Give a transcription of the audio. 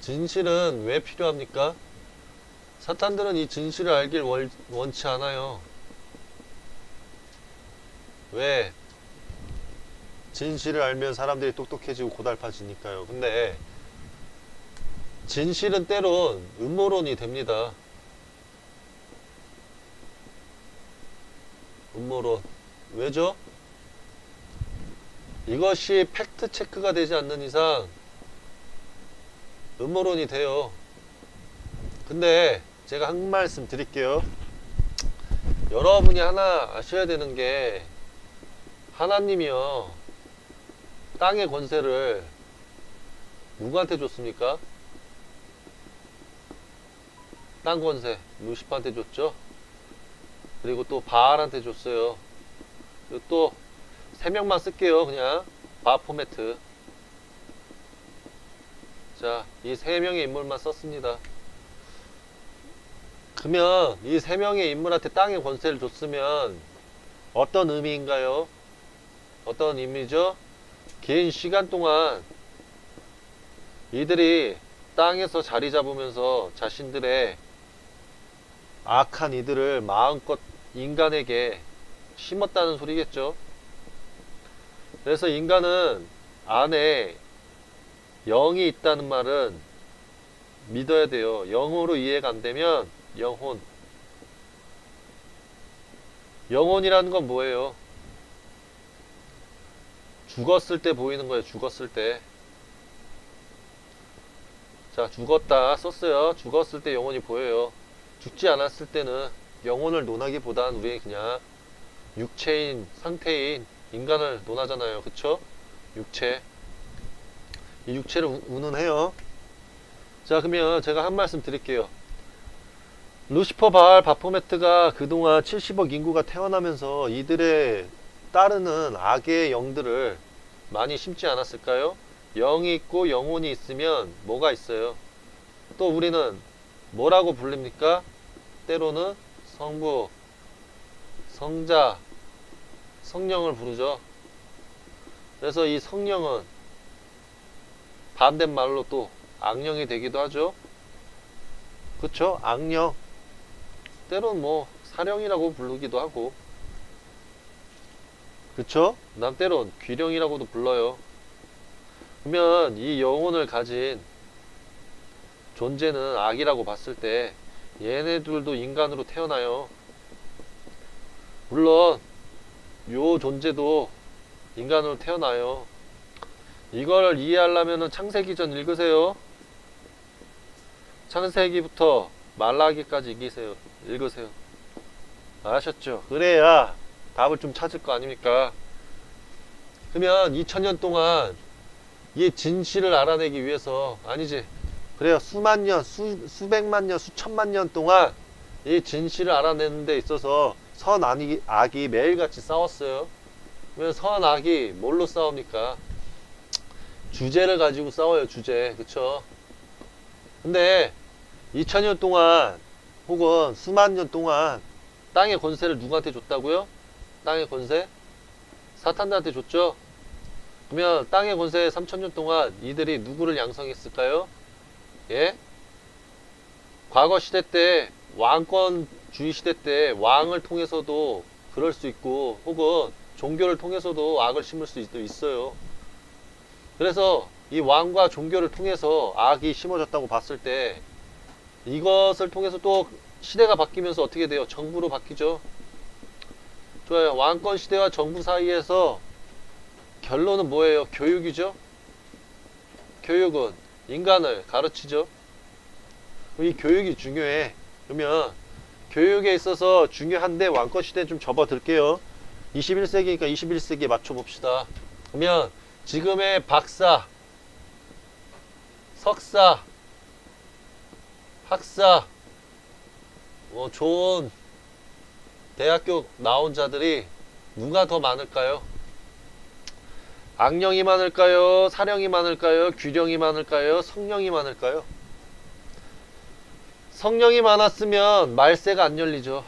진실은 왜 필요합니까? 사탄들은 이 진실을 알길 월- 원치 않아요. 왜? 진실을 알면 사람들이 똑똑해지고 고달파지니까요. 근데 진실은 때론 음모론이 됩니다. 음모론. 왜죠? 이것이 팩트 체크가 되지 않는 이상 음모론이 돼요. 근데 제가 한 말씀 드릴게요. 여러분이 하나 아셔야 되는 게 하나님이요. 땅의 권세를 누구한테 줬습니까? 땅 권세 루시파한테 줬죠. 그리고 또 바알한테 줬어요. 또 세 명만 쓸게요. 그냥 바 포매트. 자, 이 세 명의 인물만 썼습니다. 그러면 이 세 명의 인물한테 땅의 권세를 줬으면 어떤 의미인가요? 어떤 의미죠? 긴 시간 동안 이들이 땅에서 자리 잡으면서 자신들의 악한 이들을 마음껏 인간에게 심었다는 소리겠죠. 그래서 인간은 안에 영이 있다는 말은 믿어야 돼요. 영으로 이해가 안 되면 영혼. 영혼이라는 건 뭐예요? 죽었을 때 보이는 거예요. 죽었을 때. 자, 죽었다 썼어요. 죽었을 때 영혼이 보여요. 죽지 않았을 때는 영혼을 논하기보단 우리 그냥 육체인 상태인 인간을 논하잖아요. 그쵸? 육체. 이 육체를 우- 운운해요. 자, 그러면 제가 한 말씀 드릴게요. 루시퍼 바알 바포메트가 그동안 70억 인구가 태어나면서 이들의 따르는 악의 영들을 많이 심지 않았을까요? 영이 있고 영혼이 있으면 뭐가 있어요? 또 우리는 뭐라고 불립니까? 때로는 성부, 성자, 성령을 부르죠. 그래서 이 성령은 반대말로 또 악령이 되기도 하죠. 그쵸? 악령. 때론 뭐 사령이라고 부르기도 하고. 그쵸? 난 때론 귀령이라고도 불러요. 그러면 이 영혼을 가진 존재는 악이라고 봤을 때 얘네들도 인간으로 태어나요. 물론 요 존재도 인간으로 태어나요. 이걸 이해하려면 창세기 전 읽으세요. 창세기부터 말라기까지 읽으세요. 읽으세요. 아셨죠? 그래야 답을 좀 찾을 거 아닙니까? 그러면 2000년 동안 이 진실을 알아내기 위해서 아니지. 그래요. 수만 년, 수, 수백만 년, 수천만 년 동안 이 진실을 알아내는 데 있어서 선 악이, 매일같이 싸웠어요. 그러면 선 악이 뭘로 싸웁니까? 주제를 가지고 싸워요. 주제. 그쵸? 근데 2000년 동안 혹은 수만 년 동안 땅의 권세를 누구한테 줬다고요? 땅의 권세? 사탄들한테 줬죠? 그러면 땅의 권세 3000년 동안 이들이 누구를 양성했을까요? 예? 과거 시대 때 왕권주의 시대 때 왕을 통해서도 그럴 수 있고 혹은 종교를 통해서도 악을 심을 수도 있어요. 그래서 이 왕과 종교를 통해서 악이 심어졌다고 봤을 때 이것을 통해서 또 시대가 바뀌면서 어떻게 돼요? 정부로 바뀌죠. 좋아요. 왕권 시대와 정부 사이에서 결론은 뭐예요? 교육이죠. 교육은 인간을 가르치죠. 이 교육이 중요해. 그러면 교육에 있어서 중요한데 왕권 시대는 좀 접어들게요. 21세기니까 21세기에 맞춰 봅시다. 그러면 지금의 박사, 석사, 학사, 뭐 좋은 대학교 나온 자들이 누가 더 많을까요? 악령이 많을까요? 사령이 많을까요? 귀령이 많을까요? 성령이 많을까요? 성령이 많았으면 말세가 안 열리죠.